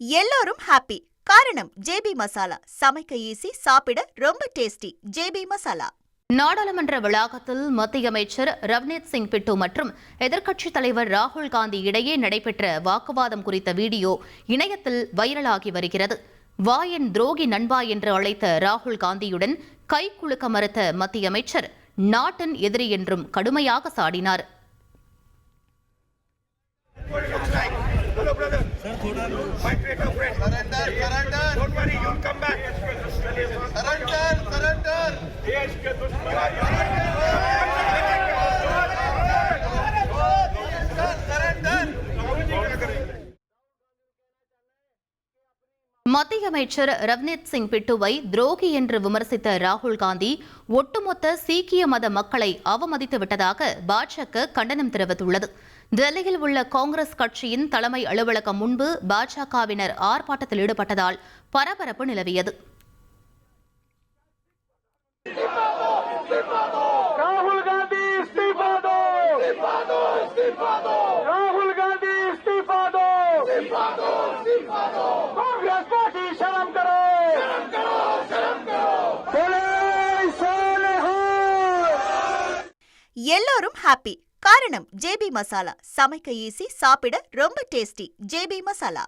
எல்லோரும் ஹாப்பி காரணம் ஜேபி மசாலா. சமைக்க ஈஸி சாப்பிட ரொம்ப டேஸ்டி ஜேபி மசாலா. நாடாளுமன்ற வளாகத்தில் மத்திய அமைச்சர் ரவ்னீத் சிங் பிட்டு மற்றும் எதிர்க்கட்சித் தலைவர் ராகுல் காந்தி இடையே நடைபெற்ற வாக்குவாதம் குறித்த வீடியோ இணையத்தில் வைரலாகி வருகிறது. வாயன் துரோகி நண்பா என்று அழைத்த ராகுல் காந்தியுடன் கை குலுக்க மறுத்த மத்திய அமைச்சர் நாட்டின் எதிரி என்றும் கடுமையாக சாடினார். Surrender, surrender. Don't worry, you'll come back. Surrender, surrender. மத்திய அமைச்சர் ரவ்னித் சிங் பிட்டுவை துரோகி என்று விமர்சித்த ராகுல் காந்தி ஒட்டுமொத்த சீக்கிய மத மக்களை அவமதித்து விட்டதாக பாஜக கண்டனம் தெரிவித்துள்ளது. டெல்லியில் உள்ள காங்கிரஸ் கட்சியின் தலைமை அலுவலகம் முன்பு பாஜகவினர் ஆர்ப்பாட்டத்தில் ஈடுபட்டதால் பரபரப்பு நிலவியது. ராகுல் காந்தி ராகுல் காந்தி எல்லோரும் ஹாப்பி காரணம் ஜேபி மசாலா. சமைக்க ஈஸி சாப்பிட ரொம்ப டேஸ்டி ஜேபி மசாலா.